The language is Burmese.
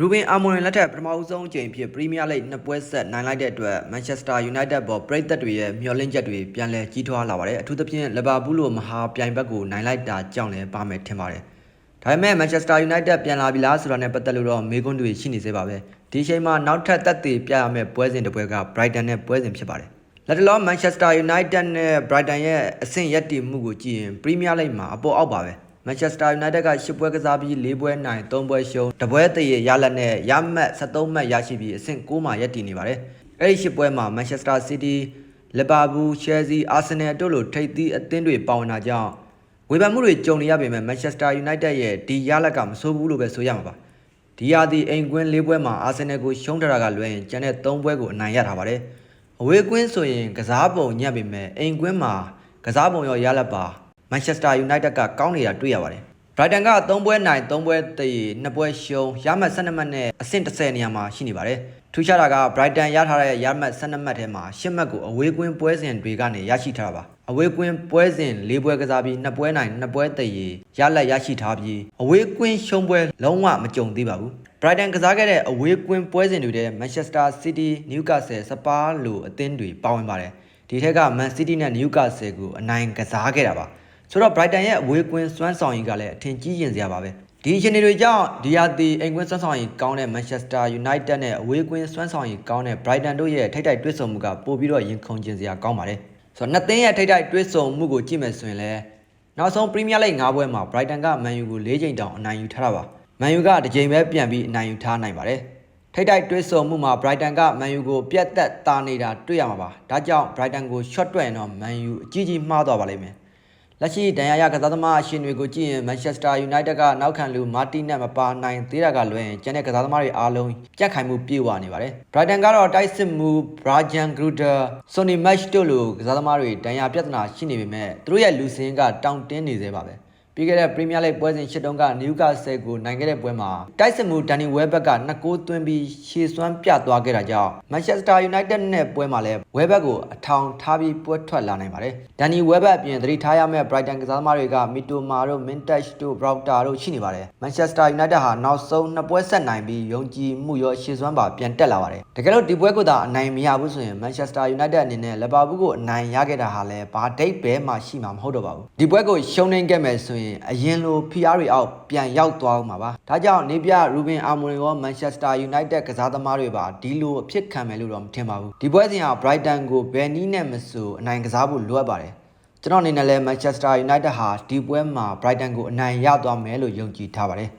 ရူဘင်အာမိုရင်လက်ထက်ပထမဦးဆုံးအကြိမ်ဖြစ်ပရီးမီးယားလိဂ်နှစ်ပွဲဆက်နိုင်လိုက်တဲ့အတွက်မန်ချက်စတာယူနိုက်တက်ပေါ်ပရိသတ်တွေရဲ့မျှော်လင့်ချက်တွေပြန်လည်ကြီးထွားလာပါတယ်အထူးသဖြင့်လီဗာပူးလိုမဟာပြိုင်ဘက်ကိုနိုင်လိုက်တာကြောင့်လည်းပါမယ်ထင်ပါတယ်ဒါပေမဲ့မန်ချက်စတာယူနိုက်တက်ပြန်လာပြီလားဆိုတာနဲ့ပတ်သက်လို့တော့မေးခွန်းတွေရှိနေသေးပါပဲဒီအချိန်မှာနောက်ထပ်သက်သေပြရမယ့်ပွဲစဉ်တစ်ပွဲကဘရိုက်တန်နဲ့ပွဲစဉ်ဖြစ်ပါတယ်လက်တလောမန်ချက်စတာယူနိုက်တက်နဲ့ဘရိုက်တန်ရဲ့အဆင့်ရက်တည်မှုကိုကြည့်ရင်ပရီးမီးယားလိဂ်မှာအပေါ်အောက်ပါပဲ မန်ချက်စတာယူနိုက်တက်က၈ပွဲကစားပြီး၄ပွဲနိုင်၃ပွဲရှုံးတပွဲတရရလက်နဲ့ရမှတ်73မှတ်ရရှိပြီးအဆင့်9မှာရပ်တည်နေပါတယ်။အဲဒီ၈ပွဲမှာမန်ချက်စတာစီးတီးလီဗာပူးချယ်ဆီအာဆင်နယ်တို့လိုထိပ်သီးအသင်းတွေပါဝင်တာကြောင့်ဝေဖန်မှုတွေကြုံနေရပေမဲ့မန်ချက်စတာယူနိုက်တက်ရဲ့ဒီရလက်ကမဆိုးဘူးလို့ပဲဆိုရမှာပါ။ဒီရာသီအိမ်ကွင်း၄ပွဲမှာအာဆင်နယ်ကိုရှုံးထားတာကလွဲရင်ကျန်တဲ့၃ပွဲကိုအနိုင်ရထားပါတယ်။အဝေးကွင်းဆိုရင်ကစားပုံညံ့ပေမဲ့အိမ်ကွင်းမှာကစားပုံရောရလက်ပါ မန်ချက်စတာယူနိုက်တက်ကကောင်းနေတာတွေ့ရပါတယ်။ဘရိုက်တန်က3ပွဲနိုင်3ပွဲတည်2ပွဲရှုံးရမှတ်12မှတ်နဲ့အဆင့်30နေရာမှာရှိနေပါတယ်။ထူးခြားတာကဘရိုက်တန်ရထားတဲ့ရမှတ်12မှတ်ထဲမှာ10မှတ်ကိုအဝေးကွင်းပွဲစဉ်တွေကနေရရှိထားတာပါ။အဝေးကွင်းပွဲစဉ်4ပွဲကစားပြီး2ပွဲနိုင်2ပွဲတည်ရလက်ရရှိထားပြီးအဝေးကွင်းရှုံးပွဲလုံးဝမကြုံသေးပါဘူး။ဘရိုက်တန်ကစားခဲ့တဲ့အဝေးကွင်းပွဲစဉ်တွေထဲမန်ချက်စတာစီးတီးနယူကာဆယ်စပါးလိုအသင်းတွေပါဝင်ပါတယ်။ဒီထက်ကမန်စီးတီးနဲ့နယူကာဆယ်ကိုအနိုင်ကစားခဲ့တာပါ။ ဆိုတော့ Brighton ရဲ့အဝေးကွင်းစွမ်းဆောင်ရည်ကလည်းအထင်ကြီးရင်စရာပါပဲဒီအခြေအနေတွေကြောင့်ဒီယာတီအိမ်ကွင်းစွမ်းဆောင်ရည်ကောင်းတဲ့ Manchester United နဲ့အဝေးကွင်းစွမ်းဆောင်ရည်ကောင်းတဲ့ Brighton တို့ရဲ့ထိပ်တိုက်တွဲဆုံမှုကပိုပြီးတော့ရင်ခုန်ကျင်စရာကောင်းပါတယ်ဆိုတော့နှစ်သင်းရဲ့ထိပ်တိုက်တွဲဆုံမှုကိုကြည့်မယ်ဆိုရင်လည်းနောက်ဆုံး Premier League ၅ပွဲမှာ Brighton က Man U ကို၄ချိန်တောင်အနိုင်ယူထားတာပါ Man U ကတစ်ချိန်ပဲပြန်ပြီးအနိုင်ယူထားနိုင်ပါတယ်ထိပ်တိုက်တွဲဆုံမှုမှာ Brighton က Man U ကိုပြတ်သက်တာနေတာတွေ့ရမှာပါဒါကြောင့် Brighton ကို shot တွက်ရင်တော့ Man U အကြီးကြီးမှားသွားပါလိမ့်မယ် လက်ရှိဒဏ်ရာရကစားသမားအရှင်တွေကိုကြည့်ရင် Manchester United ကနောက်ခံလူမာတီနက်မပါနိုင်သေးတာကလွဲရင်ကျန်တဲ့ကစားသမားတွေအားလုံးကြက်ခိုင်မှုပြေဝနေပါတယ်။ Brighton ကတော့တိုက်စစ်မှု Brian Gruder, Sonny Mesh တို့လိုကစားသမားတွေဒဏ်ရာပြဿနာရှိနေပေမဲ့သူတို့ရဲ့လူစင်းကတောင်တင်းနေသေးပါပဲ။ ပြီးခဲ့တဲ့ Premier League ပွဲစဉ်၈တုန်းက Newcastle ကိုနိုင်ခဲ့တဲ့ပွဲမှာတိုက်စစ်မှု Danny Welbeck က2ဂိုးသွင်းပြီးရှေ့စွမ်းပြသွားခဲ့တာကြောင့် Manchester United နဲ့ပွဲမှာလည်း Welbeck ကိုအထောင်ထားပြီးပွဲထွက်လာနိုင်ပါတယ်။ Danny Welbeck အပြင်သတိထားရမယ့် Brighton ကစားသမားတွေက Mitoma တို့ Mintaj တို့ Browder တို့ရှိနေပါတယ်။ Manchester United ဟာနောက်ဆုံးနှစ်ပွဲဆက်နိုင်ပြီးယုံကြည်မှုရောရှေ့စွမ်းပါပြန်တက်လာပါတယ်။တကယ်လို့ဒီပွဲကိုသာအနိုင်မရဘူးဆိုရင် Manchester United အနေနဲ့ Liverpool ကိုအနိုင်ရခဲ့တာဟာလည်းဘာဒိတ်ပဲမှရှိမှာမဟုတ်တော့ပါဘူး။ဒီပွဲကိုရှုံးနေခဲ့မယ်ဆိုရင်အရင်လိုဖိအားတွေအောက်ပြန်ရောက်သွားအောင်ပါပါ။ဒါကြောင့်နေပြရူဘင်အာမိုရင်ရော Manchester United ကစားသမားတွေပါဒီလိုအဖြစ်ခံမယ်လို့တော့မထင်ပါဘူး။ဒီပွဲစဉ်ဟာ Brighton ကိုဘယ်နည်းနဲ့မဆိုအနိုင်ကစားဖို့လိုအပ်ပါတယ်။ကျွန်တော်အနေနဲ့လည်း Manchester United ဟာဒီပွဲမှာ Brighton ကိုအနိုင်ရသွားမယ်လို့ယုံကြည်ထားပါတယ်